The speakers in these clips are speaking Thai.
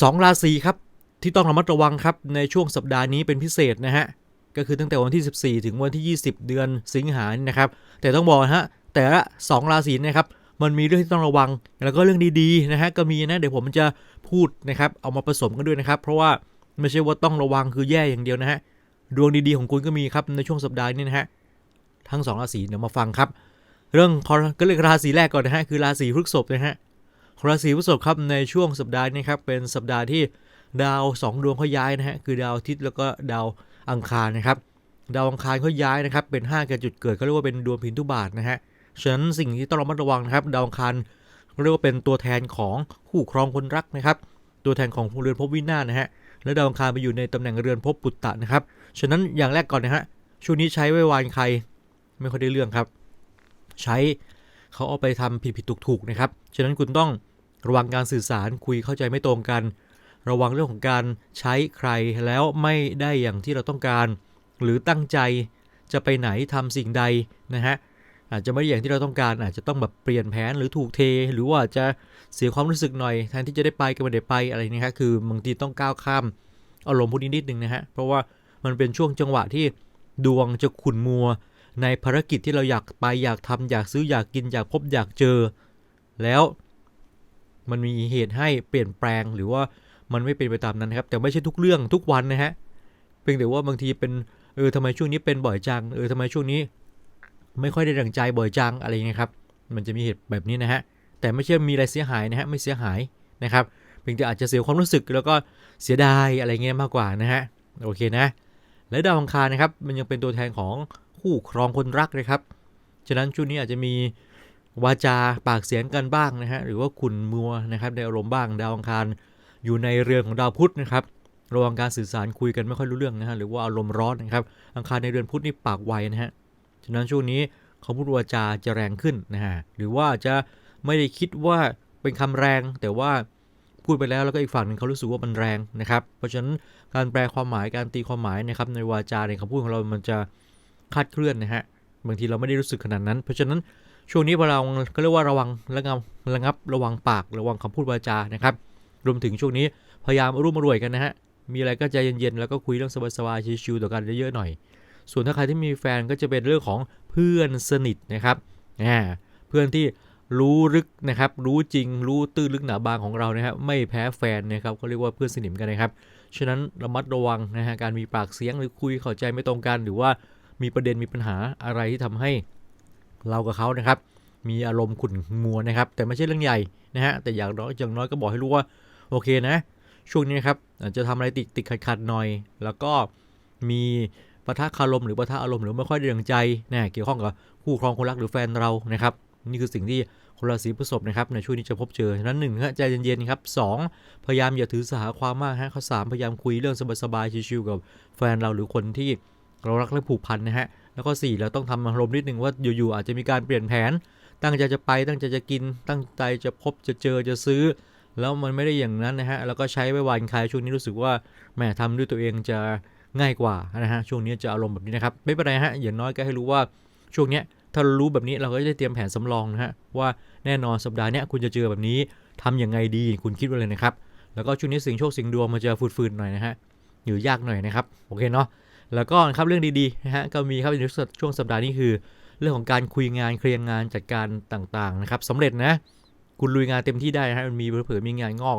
2 ราศีครับที่ต้องระมัดระวังครับในช่วงสัปดาห์นี้เป็นพิเศษนะฮะก็คือตั้งแต่วันที่ 14 ถึงวันที่ 20 เดือนสิงหาคมนะครับ แต่ต้องบอกนะฮะแต่ละ 2 ราศีนะครับมันมีเรื่องที่ต้องระวัง แล้วก็เรื่องดีๆนะฮะก็มีนะเดี๋ยวผมจะพูดนะครับเอามาผสมกันด้วยนะครับ เพราะว่าไม่ใช่ว่าต้องระวังคือแย่อย่างเดียวนะฮะดวงดีๆของคุณก็มีครับในช่วงสัปดาห์นี้นะฮะทั้งสองราศีเดี๋ยวมาฟังครับ เรื่องก็เรียราศีแรกก่อนนะฮะคือราศีพฤษภนะฮะ ราศีพฤษภครับในช่วงสัปดาห์นี้ครับเป็นสัปดาห์ที่ดาว 2 ดวงเขาย้ายนะฮะคือดาวอาทิตย์แล้วก็ดาวอังคารนะครับดาวอังคารเขาย้ายนะครับเป็น5กับจุดเกิดเขาเรียกว่าเป็นดวงพินทุบาทนะฮะฉะนั้นสิ่งที่ต้องระมัดระวังนะครับดาวอังคารเรียกว่าเป็นตัวแทนของคู่ครองคนรักนะครับ ตัวแทนของเรือนภพวินาศนะฮะและดาวอังคารไปอยู่ในตำแหน่งเรือนภพปุตตะนะครับฉะนั้นอย่างแรกก่อนนะฮะช่วงนี้ใช้ไว้วานใครไม่ค่อยได้เรื่องครับ ใช้ เขาเอาไปทำผิดผิดถูกถูกๆนะครับ ฉะนั้นคุณต้องระวังการสื่อสารคุยเข้าใจไม่ตรงกัน ระวังเรื่องของการใช้ใครแล้วไม่ได้อย่างที่เราต้องการ หรือตั้งใจจะไปไหนทำสิ่งใดนะฮะอาจจะไม่ได้อย่างที่เราต้องการ อาจจะต้องแบบเปลี่ยนแผนหรือถูกเท หรือว่าจะเสียความรู้สึกหน่อยแทนที่จะได้ไปก็ไม่ได้ไปอะไรนี่ครับคือบางทีต้องก้าวข้ามอารมณ์พวกนี้นิดนึงนะฮะเพราะว่ามันเป็นช่วงจังหวะที่ดวงจะขุ่นมัว ในภารกิจที่เราอยากไปอยากทำอยากซื้ออยากกินอยากพบอยากเจอ แล้วมันมีเหตุให้เปลี่ยนแปลงหรือว่ามันไม่เป็นไปตามนั้นนครับ แต่ไม่ใช่ทุกเรื่องทุกวันนะฮะเพียงแต่ว่าบางทีเป็นเออทำไมช่วงนี้เป็นบ่อยจังเออทำไมช่วงนี้ ไม่ค่อยได้ดังใจบ่อยจังอะไรอย่างเงี้ยครับ มันจะมีเหตุแบบนี้นะฮะแต่ไม่ใช่มีอะไรเสียหายนะฮะไม่เสียหายนะครับเพียงแต่อาจจะเสียความรู้สึกแล้วก็เสียดายอะไรเงี้ยมากกว่านะฮะโอเคนะ และดาวอังคารนะครับมันยังเป็นตัวแทนของคู่ครองคนรักนะครับ ฉะนั้นช่วงนี้อาจจะมีวาจาปากเสียงกันบ้างนะฮะหรือว่าขุนมัวนะครับในอารมณ์บ้างดาวอังคารอยู่ในเรือนของดาวพุธนะครับระวังการสื่อสารคุยกันไม่ค่อยรู้เรื่องนะฮะหรือว่าอารมณ์ร้อนนะครับอังคารในเรือนพุธนี่ปากไวนะฮะฉะนั้นช่วงนี้เขาพูดวาจาจะแรงขึ้นนะฮะหรือว่าจะไม่ได้คิดว่าเป็นคำแรงแต่ว่า พูดไปแล้วแล้วก็อีกฝั่งหนึ่งเขารู้สึกว่ามันแรงนะครับ เพราะฉะนั้นการแปลความหมายการตีความหมายนะครับในวาจาในคำพูดของเรามันจะคลาดเคลื่อนนะฮะบางทีเราไม่ได้รู้สึกขนาดนั้น เพราะฉะนั้นช่วงนี้เราก็เรียกว่าระวังระงับระงับระวังปากระวังคำพูดวาจานะครับรวมถึงช่วงนี้พยายามรุ่มรวยกันนะฮะมีอะไรก็ใจเย็นๆแล้วก็คุยเรื่องสบายๆชิวๆต่อกันเยอะๆหน่อย ส่วนถ้าใครที่มีแฟนก็จะเป็นเรื่องของเพื่อนสนิทนะครับอ่าเพื่อนที่ รู้ลึกนะครับ รู้จริง รู้ตื้นลึกหนาบางของเรานะครับ ไม่แพ้แฟนนะครับก็เรียกว่าเพื่อนสนิทกันนะครับ ฉะนั้นระมัดระวังนะฮะ การมีปากเสียงหรือคุยเข้าใจไม่ตรงกัน หรือว่ามีประเด็นมีปัญหาอะไรที่ทำให้เรากับเขานะครับ มีอารมณ์ขุ่นมัวนะครับ แต่ไม่ใช่เรื่องใหญ่นะฮะ แต่อย่างน้อยอย่างน้อยก็บอกให้รู้ว่าโอเคนะ ช่วงนี้ครับอาจจะทำอะไรติดติดขัดขัดๆหน่อย แล้วก็มีปะทะคารมหรือปะทะอารมณ์หรือไม่ค่อยได้ดังใจนะเกี่ยวข้องกับคู่ครองคนรักหรือแฟนเรานะครับ นี่คือสิ่งที่คนราศีพฤษภนะครับในช่วงนี้จะพบเจอฉะนั้นหนึ่งฮะใจเย็นๆครับสองพยายามอย่าถือสาความมากฮะข้อสามพยายามคุยเรื่องสบายๆชิวๆกับแฟนเราหรือคนที่เรารักและผูกพันนะฮะแล้วก็สี่เราต้องทำอารมณ์นิดนึงว่าอยู่ๆอาจจะมีการเปลี่ยนแผน ตั้งใจจะไปตั้งใจจะกิน ตั้งใจจะพบจะเจอจะซื้อ แล้วมันไม่ได้อย่างนั้นนะฮะแล้วก็ใช้ไว้วานคลายช่วงนี้รู้สึกว่าแหมทำด้วยตัวเองจะง่ายกว่านะฮะช่วงนี้จะอารมณ์แบบนี้นะครับไม่เป็นไรฮะอย่างน้อยก็ให้รู้ว่าช่วงเนี้ย ถ้ารู้แบบนี้เราก็จะได้เตรียมแผนสำรองนะฮะว่าแน่นอนสัปดาห์เนี้ยคุณจะเจอแบบนี้ทำยังไงดีคุณคิดไว้เลยนะครับ แล้วก็ช่วงนี้สิ่งโชคสิ่งดวงมันจะฟืดๆหน่อยนะฮะอยู่ยากหน่อยนะครับโอเคเนาะแล้วก็ครับเรื่องดีๆนะฮะก็มีครับในช่วงสัปดาห์นี้คือ เรื่องของการคุยงานเคลียร์งานจัดการต่างๆนะครับสำเร็จนะ คุณลุยงานเต็มที่ได้นะฮะมันมีเผื่อมีงานงอก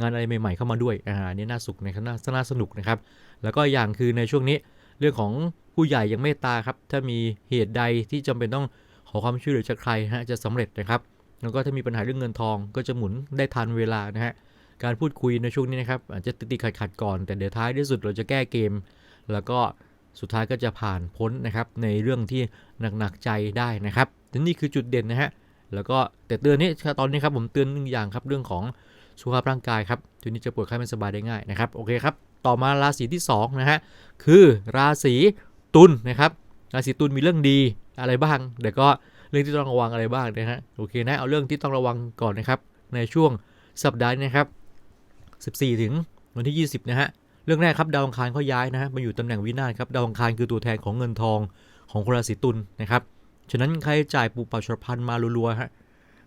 งานอะไรใหม่ๆเข้ามาด้วยอ่านี่น่าสุขนะครับน่าสนุกนะครับ แล้วก็อย่างคือในช่วงนี้เรื่องของ ผู้ใหญ่ยังเมตตาครับ ถ้ามีเหตุใดที่จำเป็นต้องขอความช่วยเหลือจากใครฮะจะสำเร็จนะครับ แล้วก็ถ้ามีปัญหาเรื่องเงินทองก็จะหมุนได้ทันเวลานะฮะ การพูดคุยในช่วงนี้นะครับอาจจะติดๆขัดก่อน แต่เดี๋ยวท้ายที่สุดเราจะแก้เกม แล้วก็สุดท้ายก็จะผ่านพ้นนะครับในเรื่องที่หนักๆใจได้นะครับนี่คือจุดเด่นนะฮะ แล้วก็แต่เตือนนี้ตอนนี้ครับผมเตือนหนึ่งอย่างครับเรื่องของสุขภาพร่างกายครับทีนี้จะปวดไข้ไม่สบายได้ง่ายนะครับ โอเคครับ ต่อมาราศีที่2นะฮะ คือราศี ตุลนะครับราศีตุลมีเรื่องดีอะไรบ้างเดี๋ยวก็เรื่องที่ต้องระวังอะไรบ้างนะฮะโอเคนะเอาเรื่องที่ต้องระวังก่อนนะครับ ในช่วงสัปดาห์นะครับ14 ถึงวันที่ 20 นะฮะเรื่องแรกครับดาวอังคารเขาย้ายนะฮะมาอยู่ตำแหน่งวินาศครับดาวอังคารคือตัวแทนของเงินทองของคนราศีตุลนะครับฉะนั้นใช้จ่ายปูปับฉรพันมารัวๆฮะ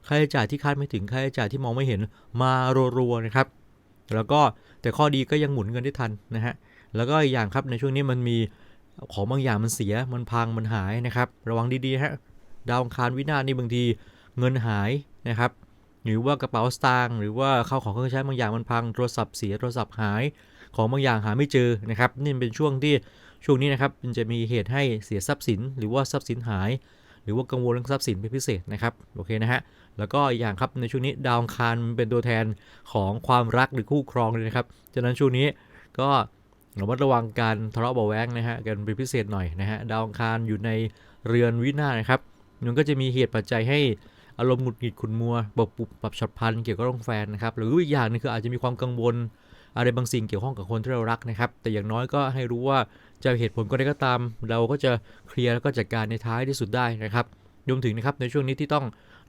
ค่าใช้จ่ายที่คาดไม่ถึงค่าใช้จ่ายที่มองไม่เห็นมารัวๆนะครับ แล้วก็แต่ข้อดีก็ยังหมุนเงินได้ทันนะฮะแล้วก็อีกอย่างครับในช่วงนี้มันมี ของบางอย่างมันเสียมันพังมันหายนะครับ ระวังดีๆฮะดาวอังคารวินาศนี่บางทีเงินหายนะครับ หรือว่ากระเป๋าสตางค์หรือว่าเข้าของเครื่องใช้บางอย่างมันพังโทรศัพท์เสียโทรศัพท์หาย ของบางอย่างหาไม่เจอนะครับ นี่เป็นช่วงที่ช่วงนี้นะครับมันจะมีเหตุให้เสียทรัพย์สิน หรือว่าทรัพย์สินหาย หรือว่ากังวลเรื่องทรัพย์สินเป็นพิเศษนะครับโอเคนะฮะแล้วก็อีกอย่างครับในช่วงนี้ดาวอังคารมันเป็นตัวแทนของความรักหรือคู่ครองเลยนะครับฉะนั้นช่วงนี้ก็ ระมัดระวังการทะเลาะเบาะแว้งนะฮะกันเป็นพิเศษหน่อยนะฮะดาวอังคารอยู่ในเรือนวินาศนะครับมันก็จะมีเหตุปัจจัยให้อารมณ์หงุดหงิดขุนมัวแบบปุบปรับฉับพลันเกี่ยวกับเรื่องแฟนนะครับหรืออีกอย่างหนึงคืออาจจะมีความกังวลอะไรบางสิ่งเกี่ยวข้องกับคนที่เรารักนะครับ แต่อย่างน้อยก็ให้รู้ว่าจะเหตุผลก็ได้ก็ตาม เราก็จะเคลียร์แล้วก็จัดการในท้ายที่สุดได้นะครับรวมถึงนะครับในช่วงนี้ที่ต้อง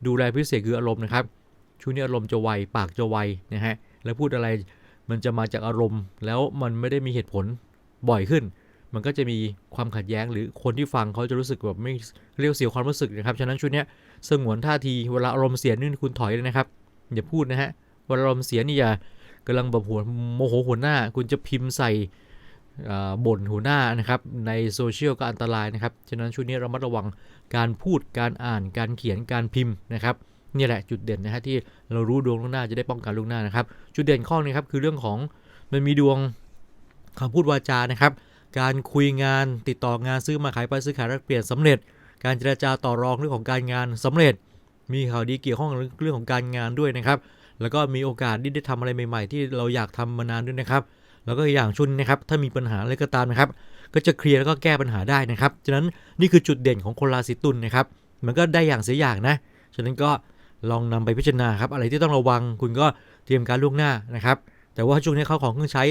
ดูแลพิเศษคืออารมณ์นะครับช่วงนี้อารมณ์จะไวปากจะไวนะฮะแล้วพูดอะไร มันจะมาจากอารมณ์ แล้วมันไม่ได้มีเหตุผลบ่อยขึ้น มันก็จะมีความขัดแย้งหรือคนที่ฟังเขาจะรู้สึกแบบไม่เรียกเสียความรู้สึกนะครับ ฉะนั้นช่วงนี้สงวนท่าทีเวลาอารมณ์เสียนี่คุณถอยเลยนะครับ อย่าพูดนะฮะเวลาอารมณ์เสียนี่อย่ากำลังแบบหัวโมโหหัวหน้า คุณจะพิมพ์ใส่บ่นหัวหน้านะครับในโซเชียลก็อันตรายนะครับ ฉะนั้นช่วงนี้เรามาระวังการพูดการอ่านการเขียนการพิมพ์นะครับ นี่แหละจุดเด่นนะฮะที่เรารู้ดวงล่วงหน้าจะได้ป้องกันล่วงหน้านะครับ จุดเด่นข้อนี้ครับคือเรื่องของมันมีดวงคำพูดวาจานะครับ การคุยงานติดต่องานซื้อมาขายไปซื้อขายแลกเปลี่ยนสำเร็จ การเจรจาต่อรองเรื่องของการงานสำเร็จ มีข่าวดีเกี่ยวข้องกับเรื่องของการงานด้วยนะครับ แล้วก็มีโอกาสที่ได้ทำอะไรใหม่ ๆ ที่เราอยากทำมานานด้วยนะครับ แล้วก็อย่างชุนนะครับ ถ้ามีปัญหาอะไรก็ตามนะครับ ก็จะเคลียร์แล้วก็แก้ปัญหาได้นะครับ ฉะนั้นนี่คือจุดเด่นของคนราศีตุลนะครับ มันก็ได้อย่างเสียอย่างนะ ฉะนั้นก็ ลองนำไปพิจารณาครับ อะไรที่ต้องระวัง คุณก็เตรียมการล่วงหน้านะครับ แต่ว่าช่วงนี้ข้าวของเครื่องใช้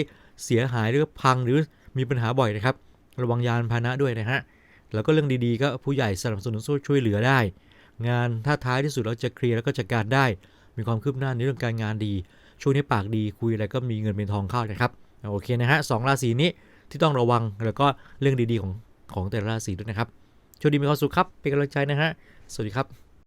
เสียหายหรือพังหรือมีปัญหาบ่อยนะครับ ระวังยานพาหนะด้วยนะฮะ แล้วก็เรื่องดีๆ ก็ผู้ใหญ่สนับสนุนช่วยเหลือได้ งานถ้าท้ายที่สุดเราจะเคลียร์แล้วก็จัดการได้ มีความคืบหน้าในเรื่องการงานดี ช่วงนี้ปากดีคุยอะไรก็มีเงินเป็นทองเข้านะครับ โอเคนะฮะสองราศีนี้ที่ต้องระวังแล้วก็เรื่องดีๆของของแต่ละราศีด้วยนะครับโชคดีมีความสุขครับเป็นกำลังใจนะฮะ สวัสดีครับ